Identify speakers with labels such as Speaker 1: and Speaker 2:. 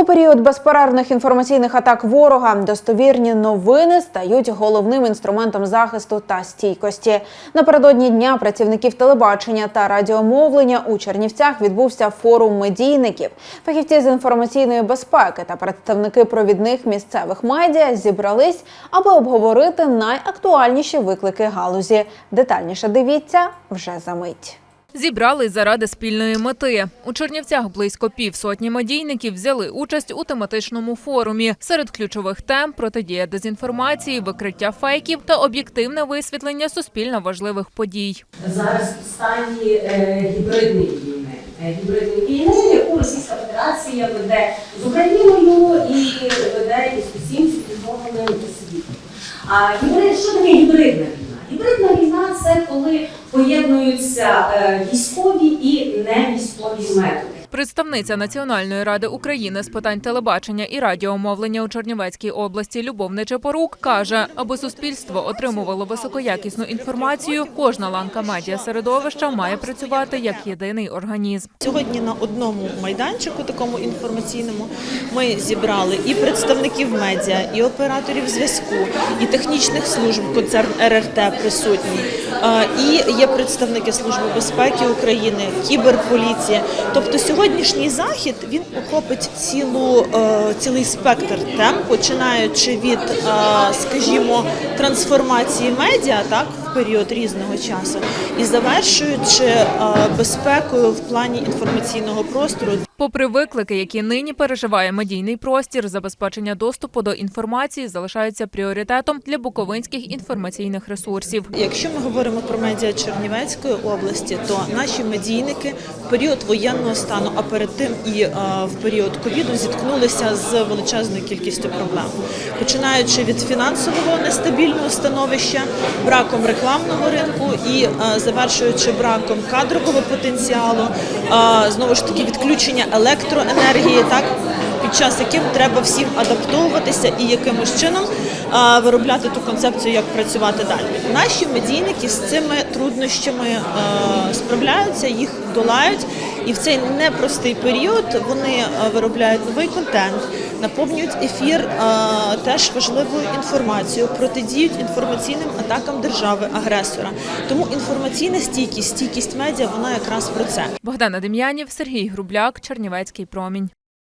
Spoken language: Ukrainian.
Speaker 1: У період безперервних інформаційних атак ворога достовірні новини стають головним інструментом захисту та стійкості. Напередодні дня працівників телебачення та радіомовлення у Чернівцях відбувся форум медійників. Фахівці з інформаційної безпеки та представники провідних місцевих медіа зібрались, аби обговорити найактуальніші виклики галузі. Детальніше дивіться вже за мить.
Speaker 2: Зібрались заради спільної мети. У Чернівцях близько півсотні медійників взяли участь у тематичному форумі. Серед ключових тем протидія дезінформації, викриття фейків та об'єктивне висвітлення суспільно важливих подій.
Speaker 3: зараз в стані е, гібридної війни. Е, Гібридної війни, яку Російська Федерація веде з Україною і веде із усім цивілізованим світом. А гібрид, що таке гібридна коли поєднуються е, військові і невійськові методи.
Speaker 2: Представниця Національної ради України з питань телебачення і радіомовлення у Чернівецькій області Любов Нечепорук каже, аби суспільство отримувало високоякісну інформацію, кожна ланка медіасередовища має працювати як єдиний організм.
Speaker 4: Сьогодні на одному майданчику, такому інформаційному, ми зібрали і представників медіа, і операторів зв'язку, і технічних служб. Концерн РРТ присутній, і є представники Служби безпеки України, кіберполіція. Тобто сьогоднішній захід він охопить цілу е, цілий спектр тем, починаючи від, е, скажімо, трансформації медіа, так в період різного часу, і завершуючи е, безпекою в плані інформаційного простору.
Speaker 2: Попри виклики, які нині переживає медійний простір, забезпечення доступу до інформації залишається пріоритетом для буковинських інформаційних ресурсів.
Speaker 4: Якщо ми говоримо про медіа Чернівецької області, то наші медійники в період воєнного стану, а перед тим і е, в період ковіду зіткнулися з величезною кількістю проблем, починаючи від фінансового нестабільного становища, браком рекламного ринку і е, завершуючи браком кадрового потенціалу, е, знову ж таки відключення електроенергії, так під час яких треба всім адаптовуватися і якимось чином а, виробляти ту концепцію, як працювати далі. Наші медійники з цими труднощами а, справляються, їх долають, і в цей непростий період вони виробляють новий контент, наповнюють ефір а, теж важливою інформацією, протидіють інформаційним атакам держави-агресора. Тому інформаційна стійкість, стійкість медіа, вона якраз про це.
Speaker 2: Богдана Дем'янів, Сергій Грубляк, Чернівецький промінь.